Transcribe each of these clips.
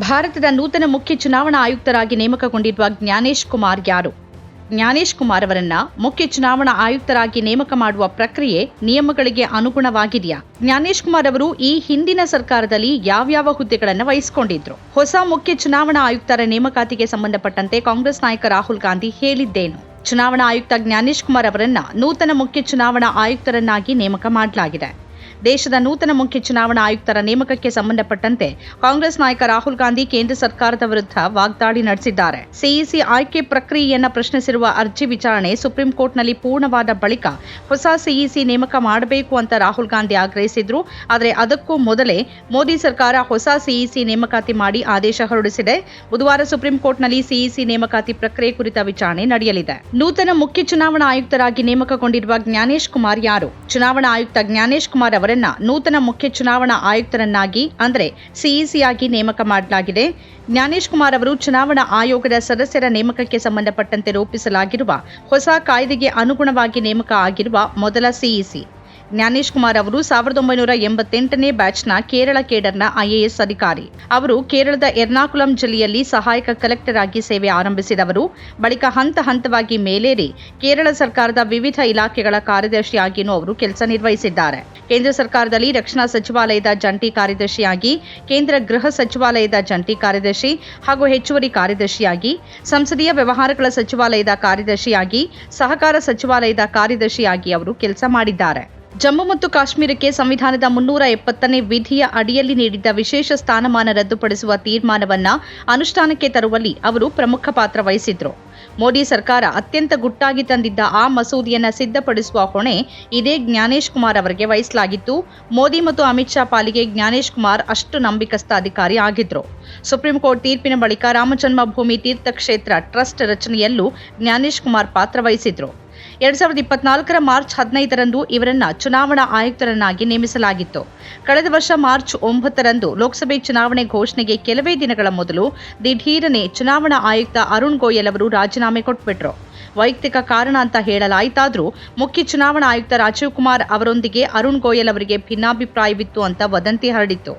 ಭಾರತದ ನೂತನ ಮುಖ್ಯ ಚುನಾವಣಾ ಆಯುಕ್ತರಾಗಿ ನೇಮಕಗೊಂಡಿರುವ ಜ್ಞಾನೇಶ್ ಕುಮಾರ್ ಯಾರು? ಜ್ಞಾನೇಶ್ ಕುಮಾರ್ ಅವರನ್ನ ಮುಖ್ಯ ಚುನಾವಣಾ ಆಯುಕ್ತರಾಗಿ ನೇಮಕ ಮಾಡುವ ಪ್ರಕ್ರಿಯೆ ನಿಯಮಗಳಿಗೆ ಅನುಗುಣವಾಗಿದೆಯಾ? ಜ್ಞಾನೇಶ್ ಕುಮಾರ್ ಅವರು ಈ ಹಿಂದಿನ ಸರ್ಕಾರದಲ್ಲಿ ಯಾವ್ಯಾವ ಹುದ್ದೆಗಳನ್ನು ವಹಿಸಿಕೊಂಡಿದ್ರು? ಹೊಸ ಮುಖ್ಯ ಚುನಾವಣಾ ಆಯುಕ್ತರ ನೇಮಕಾತಿಗೆ ಸಂಬಂಧಪಟ್ಟಂತೆ ಕಾಂಗ್ರೆಸ್ ನಾಯಕ ರಾಹುಲ್ ಗಾಂಧಿ ಹೇಳಿದ್ದೇನು? ಚುನಾವಣಾ ಆಯುಕ್ತ ಜ್ಞಾನೇಶ್ ಕುಮಾರ್ ಅವರನ್ನ ನೂತನ ಮುಖ್ಯ ಚುನಾವಣಾ ಆಯುಕ್ತರನ್ನಾಗಿ ನೇಮಕ ಮಾಡಲಾಗಿದೆ. ದೇಶದ ನೂತನ ಮುಖ್ಯ ಚುನಾವಣಾ ಆಯುಕ್ತರ ನೇಮಕಕ್ಕೆ ಸಂಬಂಧಪಟ್ಟಂತೆ ಕಾಂಗ್ರೆಸ್ ನಾಯಕ ರಾಹುಲ್ ಗಾಂಧಿ ಕೇಂದ್ರ ಸರ್ಕಾರದ ವಿರುದ್ಧ ವಾಗ್ದಾಳಿ ನಡೆಸಿದ್ದಾರೆ. ಸಿಇಸಿ ಆಯ್ಕೆ ಪ್ರಕ್ರಿಯೆಯನ್ನು ಪ್ರಶ್ನಿಸಿರುವ ಅರ್ಜಿ ವಿಚಾರಣೆ ಸುಪ್ರೀಂ ಕೋರ್ಟ್ನಲ್ಲಿ ಪೂರ್ಣವಾದ ಬಳಿಕ ಹೊಸ ಸಿಇಸಿ ನೇಮಕ ಮಾಡಬೇಕು ಅಂತ ರಾಹುಲ್ ಗಾಂಧಿ ಆಗ್ರಹಿಸಿದ್ರು. ಆದರೆ ಅದಕ್ಕೂ ಮೊದಲೇ ಮೋದಿ ಸರ್ಕಾರ ಹೊಸ ಸಿಇಸಿ ನೇಮಕಾತಿ ಮಾಡಿ ಆದೇಶ ಹೊರಡಿಸಿದೆ. ಬುಧವಾರ ಸುಪ್ರೀಂ ಕೋರ್ಟ್ನಲ್ಲಿ ಸಿಇಸಿ ನೇಮಕಾತಿ ಪ್ರಕ್ರಿಯೆ ಕುರಿತ ವಿಚಾರಣೆ ನಡೆಯಲಿದೆ. ನೂತನ ಮುಖ್ಯ ಚುನಾವಣಾ ಆಯುಕ್ತರಾಗಿ ನೇಮಕಗೊಂಡಿರುವ ಜ್ಞಾನೇಶ್ ಕುಮಾರ್ ಯಾರು? ಚುನಾವಣಾ ಆಯುಕ್ತ ಜ್ಞಾನೇಶ್ ಕುಮಾರ್ ಅವರನ್ನ ನೂತನ ಮುಖ್ಯ ಚುನಾವಣಾ ಆಯುಕ್ತರನ್ನಾಗಿ, ಅಂದರೆ ಸಿಇಸಿಯಾಗಿ ನೇಮಕ ಮಾಡಲಾಗಿದೆ. ಜ್ಞಾನೇಶ್ ಕುಮಾರ್ ಅವರು ಚುನಾವಣಾ ಆಯೋಗದ ಸದಸ್ಯರ ನೇಮಕಕ್ಕೆ ಸಂಬಂಧಪಟ್ಟಂತೆ ರೂಪಿಸಲಾಗಿರುವ ಹೊಸ ಕಾಯ್ದೆಗೆ ಅನುಗುಣವಾಗಿ ನೇಮಕ ಆಗಿರುವ ಮೊದಲ ಸಿಇಸಿ ಜ್ಞಾನೇಶ್ ಕುಮಾರ್ ಅವರು ಸಾವಿರದ ಒಂಬೈನೂರ ಎಂಬತ್ತೆಂಟನೇ ಬ್ಯಾಚ್ನ ಕೇರಳ ಕೇಡರ್ನ ಐಎಎಸ್ ಅಧಿಕಾರಿ. ಅವರು ಕೇರಳದ ಎರ್ನಾಕುಲಂ ಜಿಲ್ಲೆಯಲ್ಲಿ ಸಹಾಯಕ ಕಲೆಕ್ಟರ್ ಆಗಿ ಸೇವೆ ಆರಂಭಿಸಿದವರು. ಬಳಿಕ ಹಂತ ಹಂತವಾಗಿ ಮೇಲೇರಿ ಕೇರಳ ಸರ್ಕಾರದ ವಿವಿಧ ಇಲಾಖೆಗಳ ಕಾರ್ಯದರ್ಶಿಯಾಗಿಯೂ ಅವರು ಕೆಲಸ ನಿರ್ವಹಿಸಿದ್ದಾರೆ. ಕೇಂದ್ರ ಸರ್ಕಾರದಲ್ಲಿ ರಕ್ಷಣಾ ಸಚಿವಾಲಯದ ಜಂಟಿ ಕಾರ್ಯದರ್ಶಿಯಾಗಿ, ಕೇಂದ್ರ ಗೃಹ ಸಚಿವಾಲಯದ ಜಂಟಿ ಕಾರ್ಯದರ್ಶಿ ಹಾಗೂ ಹೆಚ್ಚುವರಿ ಕಾರ್ಯದರ್ಶಿಯಾಗಿ, ಸಂಸದೀಯ ವ್ಯವಹಾರಗಳ ಸಚಿವಾಲಯದ ಕಾರ್ಯದರ್ಶಿಯಾಗಿ, ಸಹಕಾರ ಸಚಿವಾಲಯದ ಕಾರ್ಯದರ್ಶಿಯಾಗಿ ಅವರು ಕೆಲಸ ಮಾಡಿದ್ದಾರೆ. ಜಮ್ಮು ಮತ್ತು ಕಾಶ್ಮೀರಕ್ಕೆ ಸಂವಿಧಾನದ ಮುನ್ನೂರ ಎಪ್ಪತ್ತನೇ ವಿಧಿಯ ಅಡಿಯಲ್ಲಿ ನೀಡಿದ್ದ ವಿಶೇಷ ಸ್ಥಾನಮಾನ ರದ್ದುಪಡಿಸುವ ತೀರ್ಮಾನವನ್ನು ಅನುಷ್ಠಾನಕ್ಕೆ ತರುವಲ್ಲಿ ಅವರು ಪ್ರಮುಖ ಪಾತ್ರ ವಹಿಸಿದ್ರು. ಮೋದಿ ಸರ್ಕಾರ ಅತ್ಯಂತ ಗುಟ್ಟಾಗಿ ತಂದಿದ್ದ ಆ ಮಸೂದೆಯನ್ನು ಸಿದ್ಧಪಡಿಸುವ ಹೊಣೆ ಇದೇ ಜ್ಞಾನೇಶ್ ಕುಮಾರ್ ಅವರಿಗೆ ವಹಿಸಲಾಗಿತ್ತು. ಮೋದಿ ಮತ್ತು ಅಮಿತ್ ಶಾ ಪಾಲಿಗೆ ಜ್ಞಾನೇಶ್ ಕುಮಾರ್ ಅಷ್ಟು ನಂಬಿಕಸ್ಥ ಅಧಿಕಾರಿ ಆಗಿದ್ರು. ಸುಪ್ರೀಂ ಕೋರ್ಟ್ ತೀರ್ಪಿನ ಬಳಿಕ ರಾಮಜನ್ಮಭೂಮಿ ತೀರ್ಥಕ್ಷೇತ್ರ ಟ್ರಸ್ಟ್ ರಚನೆಯಲ್ಲೂ ಜ್ಞಾನೇಶ್ ಕುಮಾರ್ ಪಾತ್ರ ವಹಿಸಿದ್ರು. ಎರಡ್ ಸಾವಿರದ ಇಪ್ಪತ್ನಾಲ್ಕರ ಮಾರ್ಚ್ ಹದಿನೈದರಂದು ಇವರನ್ನ ಚುನಾವಣಾ ಆಯುಕ್ತರನ್ನಾಗಿ ನೇಮಿಸಲಾಗಿತ್ತು. ಕಳೆದ ವರ್ಷ ಮಾರ್ಚ್ ಒಂಬತ್ತರಂದು ಲೋಕಸಭೆ ಚುನಾವಣೆ ಘೋಷಣೆಗೆ ಕೆಲವೇ ದಿನಗಳ ಮೊದಲು ದಿಢೀರನೆ ಚುನಾವಣಾ ಆಯುಕ್ತ ಅರುಣ್ ಗೋಯಲ್ ಅವರು ರಾಜೀನಾಮೆ ಕೊಟ್ಬಿಟ್ರು. ವೈಯಕ್ತಿಕ ಕಾರಣ ಅಂತ ಹೇಳಲಾಯಿತಾದರೂ ಮುಖ್ಯ ಚುನಾವಣಾ ಆಯುಕ್ತ ರಾಜೀವ್ ಕುಮಾರ್ ಅವರೊಂದಿಗೆ ಅರುಣ್ ಗೋಯಲ್ ಅವರಿಗೆ ಭಿನ್ನಾಭಿಪ್ರಾಯವಿತ್ತು ಅಂತ ವದಂತಿ ಹರಡಿತ್ತು.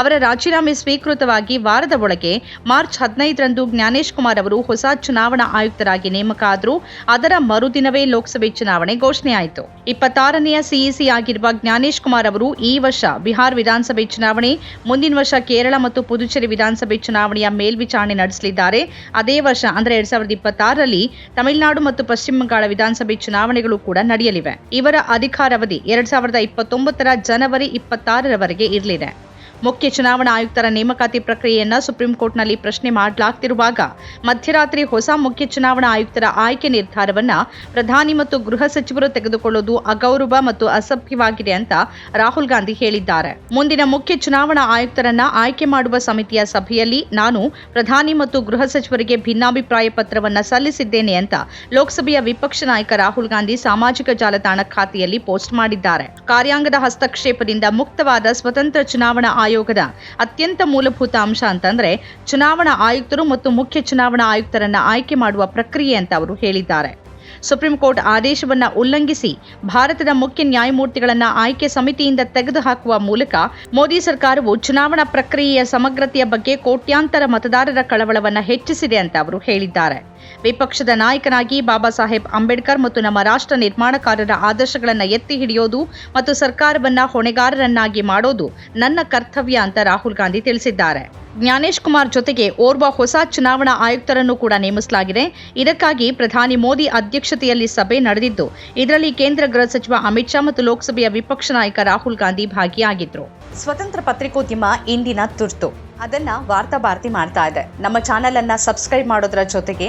ಅವರ ರಾಜೀನಾಮೆ ಸ್ವೀಕೃತವಾಗಿ ವಾರದ ಒಳಗೆ ಮಾರ್ಚ್ ಹದಿನೈದರಂದು ಜ್ಞಾನೇಶ್ ಕುಮಾರ್ ಅವರು ಹೊಸ ಚುನಾವಣಾ ಆಯುಕ್ತರಾಗಿ ನೇಮಕ ಆದರೂ ಅದರ ಮರುದಿನವೇ ಲೋಕಸಭೆ ಚುನಾವಣೆ ಘೋಷಣೆಯಾಯಿತು. ಇಪ್ಪತ್ತಾರನೆಯ ಸಿಇಸಿ ಆಗಿರುವ ಜ್ಞಾನೇಶ್ ಕುಮಾರ್ ಅವರು ಈ ವರ್ಷ ಬಿಹಾರ್ ವಿಧಾನಸಭೆ ಚುನಾವಣೆ, ಮುಂದಿನ ವರ್ಷ ಕೇರಳ ಮತ್ತು ಪುದುಚೇರಿ ವಿಧಾನಸಭೆ ಚುನಾವಣೆಯ ಮೇಲ್ವಿಚಾರಣೆ ನಡೆಸಲಿದ್ದಾರೆ. ಅದೇ ವರ್ಷ, ಅಂದರೆ ಎರಡ್ ಸಾವಿರದ ಇಪ್ಪತ್ತಾರರಲ್ಲಿ ತಮಿಳುನಾಡು ಮತ್ತು ಪಶ್ಚಿಮ ಬಂಗಾಳ ವಿಧಾನಸಭೆ ಚುನಾವಣೆಗಳು ಕೂಡ ನಡೆಯಲಿವೆ. ಇವರ ಅಧಿಕಾರಾವಧಿ ಎರಡ್ ಸಾವಿರದ ಇಪ್ಪತ್ತೊಂಬತ್ತರ ಜನವರಿ ಇಪ್ಪತ್ತಾರರವರೆಗೆ ಇರಲಿದೆ. ಮುಖ್ಯ ಚುನಾವಣಾ ಆಯುಕ್ತರ ನೇಮಕಾತಿ ಪ್ರಕ್ರಿಯೆಯನ್ನ ಸುಪ್ರೀಂ ಕೋರ್ಟ್ನಲ್ಲಿ ಪ್ರಶ್ನೆ ಮಾಡಲಾಗ್ತಿರುವಾಗ ಮಧ್ಯರಾತ್ರಿ ಹೊಸ ಮುಖ್ಯ ಚುನಾವಣಾ ಆಯುಕ್ತರ ಆಯ್ಕೆ ನಿರ್ಧಾರವನ್ನ ಪ್ರಧಾನಿ ಮತ್ತು ಗೃಹ ಸಚಿವರು ತೆಗೆದುಕೊಳ್ಳುವುದು ಅಗೌರವ ಮತ್ತು ಅಸಭ್ಯವಾಗಿದೆ ಅಂತ ರಾಹುಲ್ ಗಾಂಧಿ ಹೇಳಿದ್ದಾರೆ. ಮುಂದಿನ ಮುಖ್ಯ ಚುನಾವಣಾ ಆಯುಕ್ತರನ್ನ ಆಯ್ಕೆ ಮಾಡುವ ಸಮಿತಿಯ ಸಭೆಯಲ್ಲಿ ನಾನು ಪ್ರಧಾನಿ ಮತ್ತು ಗೃಹ ಸಚಿವರಿಗೆ ಭಿನ್ನಾಭಿಪ್ರಾಯ ಪತ್ರವನ್ನ ಸಲ್ಲಿಸಿದ್ದೇನೆ ಅಂತ ಲೋಕಸಭೆಯ ವಿಪಕ್ಷ ನಾಯಕ ರಾಹುಲ್ ಗಾಂಧಿ ಸಾಮಾಜಿಕ ಜಾಲತಾಣ ಖಾತೆಯಲ್ಲಿ ಪೋಸ್ಟ್ ಮಾಡಿದ್ದಾರೆ. ಕಾರ್ಯಾಂಗದ ಹಸ್ತಕ್ಷೇಪದಿಂದ ಮುಕ್ತವಾದ ಸ್ವತಂತ್ರ ಚುನಾವಣಾ ಆಯೋಗದ ಅತ್ಯಂತ ಮೂಲಭೂತ ಅಂಶ ಅಂತಂದ್ರೆ ಚುನಾವಣಾ ಆಯುಕ್ತರು ಮತ್ತು ಮುಖ್ಯ ಚುನಾವಣಾ ಆಯುಕ್ತರನ್ನ ಆಯ್ಕೆ ಮಾಡುವ ಪ್ರಕ್ರಿಯೆ ಅಂತ ಅವರು ಹೇಳಿದ್ದಾರೆ. ಸುಪ್ರೀಂ ಕೋರ್ಟ್ ಆದೇಶವನ್ನು ಉಲ್ಲಂಘಿಸಿ ಭಾರತದ ಮುಖ್ಯ ನ್ಯಾಯಮೂರ್ತಿಗಳನ್ನು ಆಯ್ಕೆ ಸಮಿತಿಯಿಂದ ತೆಗೆದುಹಾಕುವ ಮೂಲಕ ಮೋದಿ ಸರ್ಕಾರವು ಚುನಾವಣಾ ಪ್ರಕ್ರಿಯೆಯ ಸಮಗ್ರತೆಯ ಬಗ್ಗೆ ಕೋಟ್ಯಾಂತರ ಮತದಾರರ ಕಳವಳವನ್ನು ಹೆಚ್ಚಿಸಿದೆ ಅಂತ ಅವರು ಹೇಳಿದ್ದಾರೆ. ವಿಪಕ್ಷದ ನಾಯಕನಾಗಿ ಬಾಬಾ ಸಾಹೇಬ್ ಅಂಬೇಡ್ಕರ್ ಮತ್ತು ನಮ್ಮ ರಾಷ್ಟ್ರ ನಿರ್ಮಾಣಕಾರರ ಆದರ್ಶಗಳನ್ನು ಎತ್ತಿ ಹಿಡಿಯೋದು ಮತ್ತು ಸರ್ಕಾರವನ್ನು ಹೊಣೆಗಾರರನ್ನಾಗಿ ಮಾಡೋದು ನನ್ನ ಕರ್ತವ್ಯ ಅಂತ ರಾಹುಲ್ ಗಾಂಧಿ ತಿಳಿಸಿದ್ದಾರೆ. ಜ್ಞಾನೇಶ್ ಕುಮಾರ್ ಜೊತೆಗೆ ಓರ್ವ ಹೊಸ ಚುನಾವಣಾ ಆಯುಕ್ತರನ್ನು ಕೂಡ ನೇಮಿಸಲಾಗಿದೆ. ಇದಕ್ಕಾಗಿ ಪ್ರಧಾನಿ ಮೋದಿ ಅಧ್ಯಕ್ಷತೆಯಲ್ಲಿ ಸಭೆ ನಡೆದಿದ್ದು, ಇದರಲ್ಲಿ ಕೇಂದ್ರ ಗೃಹ ಸಚಿವ ಅಮಿತ್ ಶಾ ಮತ್ತು ಲೋಕಸಭೆಯ ವಿಪಕ್ಷ ನಾಯಕ ರಾಹುಲ್ ಗಾಂಧಿ ಭಾಗಿಯಾಗಿದ್ದರು ಸ್ವತಂತ್ರ ಪತ್ರಿಕೋದ್ಯಮ ಇಂದಿನ ತುರ್ತು. ಅದನ್ನ ವಾರ್ತಾ ಭಾರತಿ ಮಾಡ್ತಾ ಇದೆ. ನಮ್ಮ ಚಾನೆಲ್ ಅನ್ನ ಸಬ್ಸ್ಕ್ರೈಬ್ ಮಾಡೋದ್ರ ಜೊತೆಗೆ